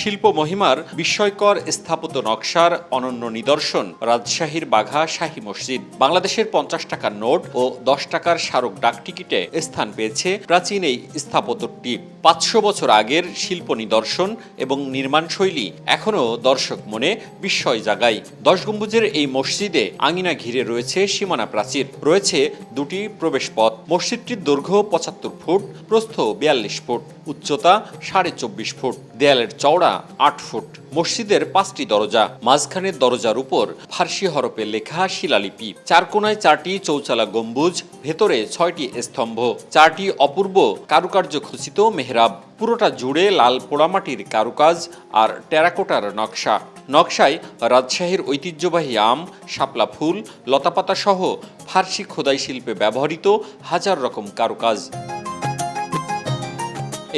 শিল্প মহিমার বিস্ময়কর স্থাপত্য নকশার অনন্য নিদর্শন রাজশাহীর বাঘা শাহী মসজিদ। বাংলাদেশের পঞ্চাশ টাকার নোট ও দশ টাকার স্মারক ডাকটিকিটে স্থান পেয়েছে প্রাচীন এই স্থাপত্যটি। পাঁচশো বছর আগের শিল্প নিদর্শন এবং নির্মাণশৈলী এখনও দর্শক মনে বিস্ময় জাগায়। দশ গম্বুজের এই মসজিদে আঙিনা ঘিরে রয়েছে সীমানা প্রাচীর। রয়েছে দুটি প্রবেশপথ। মসজিদটির দৈর্ঘ্য পঁচাত্তর ফুট, প্রস্থ বিয়াল্লিশ ফুট। উচ্চতা সাড়ে চব্বিশ ফুট, দেয়ালের চওড়া আট ফুট, মসজিদের পাঁচটি দরজা, মাঝখানের দরজার উপর ফার্সি হরপে লেখা শিলালিপি। চার কোনায় চারটি চৌচালা গম্বুজ, ভেতরে ছয়টি স্তম্ভ। চারটি অপূর্ব কারুকার্য খচিত মেহরাব। পুরোটা জুড়ে লাল পোড়ামাটির কারুকাজ আর টেরাকোটার নকশা। নকশায় রাজশাহীর ঐতিহ্যবাহী আম, শাপলা ফুল লতাপাতা সহ ফার্সি খোদাই শিল্পে ব্যবহৃত হাজার রকম কারুকাজ।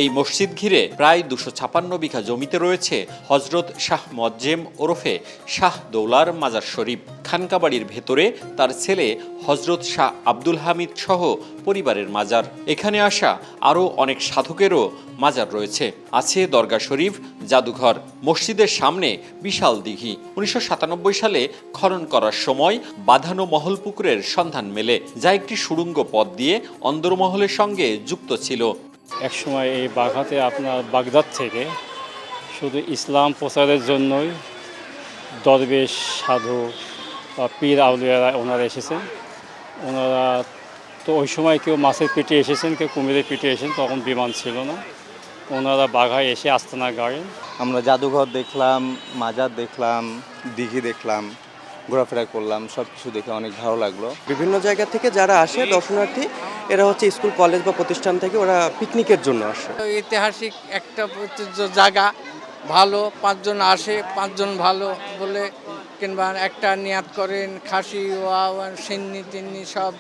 এই মসজিদ ঘিরে প্রায় দুশো ছাপান্ন বিঘা জমিতে রয়েছে হজরত শাহ মজ্জেম ওরফে শাহ দৌলার মাজার শরীফ। খানকাবাড়ির ভেতরে তার ছেলে হজরত শাহ আব্দুল হামিদ সহ পরিবারের মাজার। এখানে আসা আরও অনেক সাধকেরও মাজার রয়েছে। আছে দরগা শরীফ, জাদুঘর। মসজিদের সামনে বিশাল দিঘি। উনিশশো সাতানব্বই সালে খনন করার সময় বাঁধানো মহল পুকুরের সন্ধান মেলে, যা একটি সুড়ঙ্গ পথ দিয়ে অন্দরমহলের সঙ্গে যুক্ত ছিল। একসময় এই বাঘাতে আপনার বাগদাদ থেকে শুধু ইসলাম প্রচারের জন্যই দরবেশ, সাধু বা পীর আউলিয়ারা ওনারা এসেছেন। ওনারা তো ওই সময় কেউ মাছের পেটে এসেছেন, কেউ কুমিরের পেটে এসেছেন, তখন বিমান ছিল না। ওনারা বাঘায় এসে আস্তানা গাড়েন। আমরা জাদুঘর দেখলাম, মাজার দেখলাম, দিঘি দেখলাম। ঘোরাফেরা করলাম সব কিছু দেখে অনেক ভালো লাগল। বিভিন্ন জায়গা থেকে যারা আসে দর্শনার্থী এরা হচ্ছে স্কুল কলেজ বা প্রতিষ্ঠান থেকে ওরা পিকনিকের জন্য আসে। ঐতিহাসিক একটা ঐতিহ্য জায়গা ভালো পাঁচজন আসে পাঁচজন ভালো বলে কিংবা একটা নিয়াত করেন খাসি ওয়া ওয়া, সিন্নি তিন্নি সব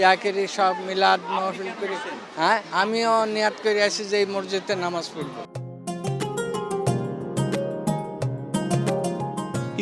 ইয়াকেরি সব মিলাদ মহফিল করে। হ্যাঁ আমিও নিয়াত করে আসি যে এই মসজিদে নামাজ পড়ব।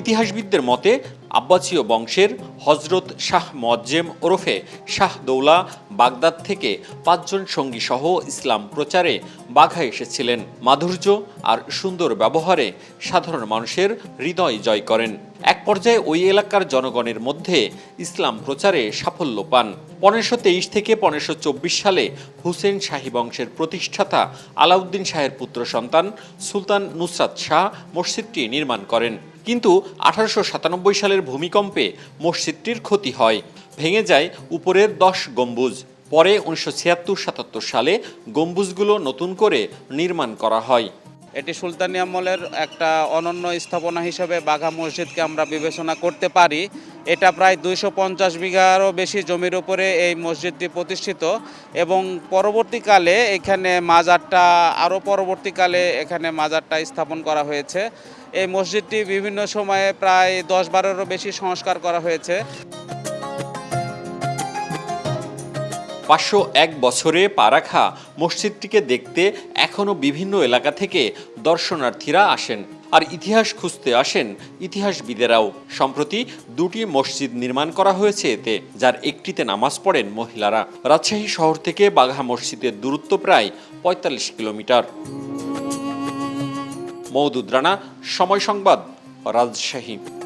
ইতিহাসবিদদের মতে আব্বাসীয় বংশের হজরত শাহ মজ্জেম ওরফে শাহ দৌলা বাগদাদ থেকে পাঁচজন সঙ্গী সহ ইসলাম প্রচারে বাঘা এসেছিলেন। মাধুর্য আর সুন্দর ব্যবহারে সাধারণ মানুষের হৃদয় জয় করেন। এক পর্যায়ে ওই এলাকার জনগণের মধ্যে ইসলাম প্রচারে সাফল্য পান। পনেরোশো তেইশ থেকে পনেরোশো চব্বিশ সালে হুসেন শাহী বংশের প্রতিষ্ঠাতা আলাউদ্দিন শাহের পুত্র সন্তান সুলতান নুসরাত শাহ মসজিদটি নির্মাণ করেন। কিন্তু আঠারোশো সাতানব্বই সালের ভূমিকম্পে মসজিদটির ক্ষতি হয়। ভেঙে যায় উপরের দশ গম্বুজ। পরে উনিশশো ছিয়াত্তর সাতাত্তর সালে গম্বুজগুলো নতুন করে নির্মাণ করা হয়। এটি সুলতানি আমলের একটা অনন্য স্থাপনা হিসেবে বাঘা মসজিদকে আমরা বিবেচনা করতে পারি। এটা প্রায় দুইশো পঞ্চাশ বিঘারও বেশি জমির উপরে এই মসজিদটি প্রতিষ্ঠিত এবং পরবর্তীকালে এখানে মাজারটা, আরও পরবর্তীকালে এখানে মাজারটা স্থাপন করা হয়েছে। এই মসজিদটি বিভিন্ন সময়ে প্রায় দশ বারোরও বেশি সংস্কার করা হয়েছে। পাঁচশো এক বছরে পা রাখা মসজিদটিকে দেখতে এখনও বিভিন্ন এলাকা থেকে দর্শনার্থীরা আসেন আর ইতিহাস খুঁজতে আসেন ইতিহাসবিদেরাও। সম্প্রতি দুটি মসজিদ নির্মাণ করা হয়েছে এতে, যার একটিতে নামাজ পড়েন মহিলারা। রাজশাহী শহর থেকে বাঘা মসজিদের দূরত্ব প্রায় পঁয়তাল্লিশ কিলোমিটার। মৌদুদ রানা সময় সংবাদ রাজশাহী।